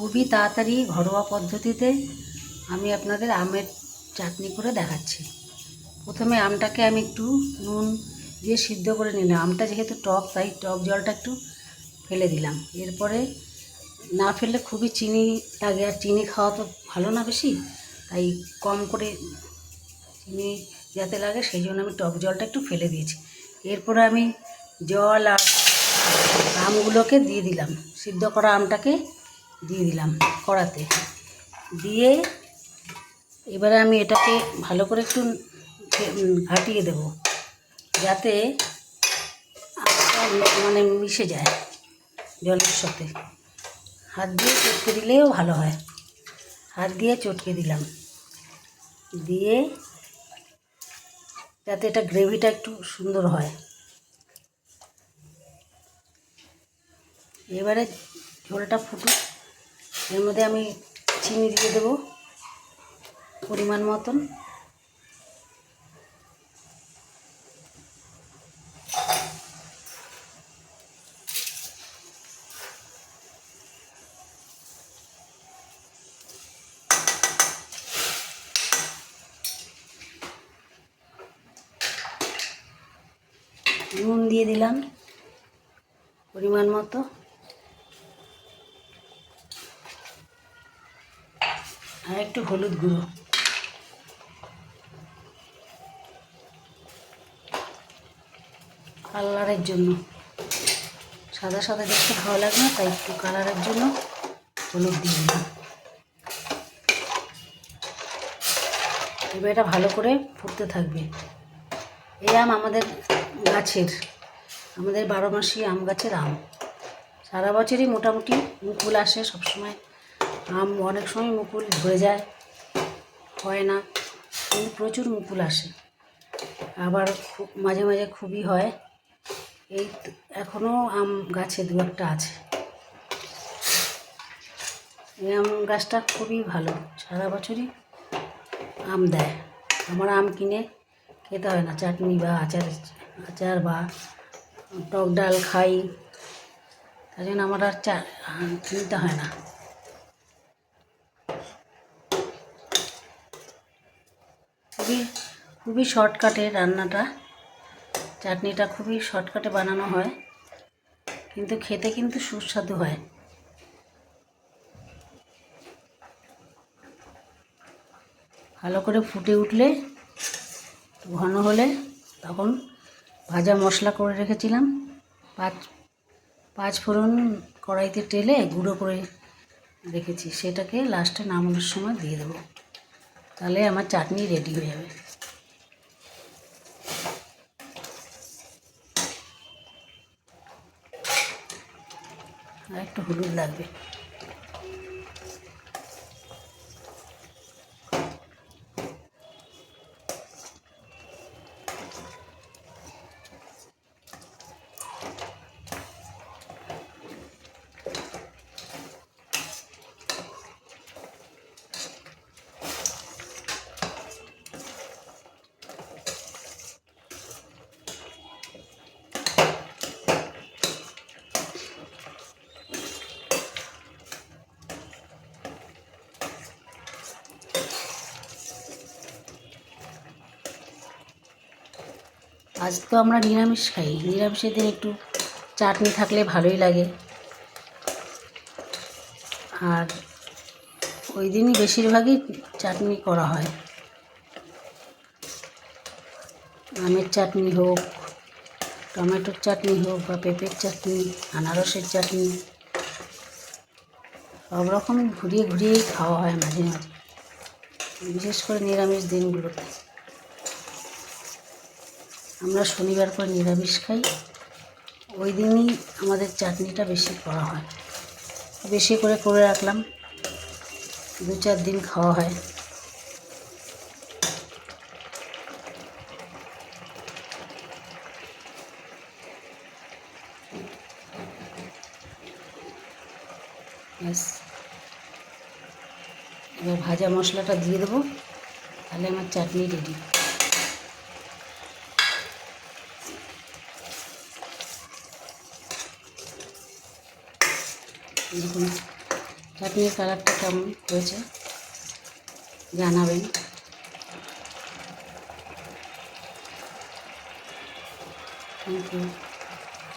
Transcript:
খুবই তাড়াতাড়ি ঘরোয়া পদ্ধতিতে আমি আপনাদের আমের চাটনি করে দেখাচ্ছি। প্রথমে আমটাকে আমি একটু নুন দিয়ে সিদ্ধ করে নিলাম। আমটা যেহেতু টক, তাই টক জলটা একটু ফেলে দিলাম। এরপরে না ফেললে খুবই চিনি লাগে, আর চিনি খাওয়া তো ভালো না বেশি, তাই কম করে চিনি যাতে লাগে, সেই জন্য আমি টক জলটা একটু ফেলে দিয়েছি। এরপরে আমি জল আর আমগুলোকে দিয়ে দিলাম। সিদ্ধ করা আমটাকে দিয়ে দিলাম কড়াতে। দিয়ে এবারে আমি এটাকে ভালো করে একটু ঘাটিয়ে দেব। যাতে মানে মিশে যায় জলের সাথে। হাত দিয়ে চটকে দিলেও ভালো হয়। হাত দিয়ে চটকে দিলাম। দিয়ে যাতে এটা গ্রেভিটা একটু সুন্দর হয়। এবারে ঝোলটা ফুটুক। এর মধ্যে আমি চিনি দিয়ে দেবো পরিমাণ মতন। নুন দিয়ে দিলাম পরিমাণ মতো। আর একটু হলুদ গুঁড়ো। কালারের জন্য। সাদা সাদা দেখতে ভালো লাগে না, তাই একটু কালারের জন্য হলুদ দিয়ে দিলাম। এবার এটা ভালো করে ফুটতে থাকবে। এই আম আমাদের গাছের, আমাদের বারো মাসি আম গাছের আম। সারা বছরই মোটামুটি মুকুল আসে সবসময়। আম অনেক সময় মুকুল ধরে যায়, হয় না, কিন্তু প্রচুর মুকুল আসে। আবার খুব, মাঝে মাঝে খুবই হয়। এই এখনও আম গাছে দু একটা আছে। এই আম গাছটা খুবই ভালো, সারা বছরই আম দেয়। আমার আম কিনে খেতে হয় না, চাটনি বা আচার আচার বা টক ডাল খাই তাই জন্য আমার আর চা কিনতে হয় না। খুবই খুবই শর্টকাটে রান্নাটা। চাটনিটা খুবই শর্টকাটে বানানো হয়। কিন্তু খেতে কিন্তু সুস্বাদু হয়। ভালো করে ফুটে উঠলে, ঘন হলে তখন ভাজা মশলা করে রেখেছিলাম। পাঁচ পাঁচ ফোড়ন কড়াইতে টেলে গুঁড়ো করে রেখেছি। সেটাকে লাস্টে নামানোর সময় দিয়ে দেবো। তাহলে আমার চাটনি রেডি হয়ে যাবে। আর একটু হলুদ লাগবে। আজ তো আমরা নিরামিষ খাই। নিরামিষের দিন একটু চাটনি থাকলে ভালোই লাগে। আর ওই দিনই বেশিরভাগই চাটনি করা হয়। আমের চাটনি হোক, টমেটোর চাটনি হোক বা পেঁপের চাটনি, আনারসের চাটনি, সব রকম ঘুরিয়ে ঘুরিয়েই খাওয়া হয় মাঝে মাঝে। বিশেষ করে নিরামিষ দিনগুলোতে। আমরা শনিবার করে নিরামিষ খাই। ওই দিনই আমাদের চাটনিটা বেশি করা হয়। বেশি করে করে রাখলাম। দু চার দিন খাওয়া হয়। ব্যাস। এবার ভাজা মশলাটা দিয়ে দেবো। তাহলে আমার চাটনি রেডি দেখুন চাটনির কালারটা কেমন হয়েছে জানাবেন। Thank you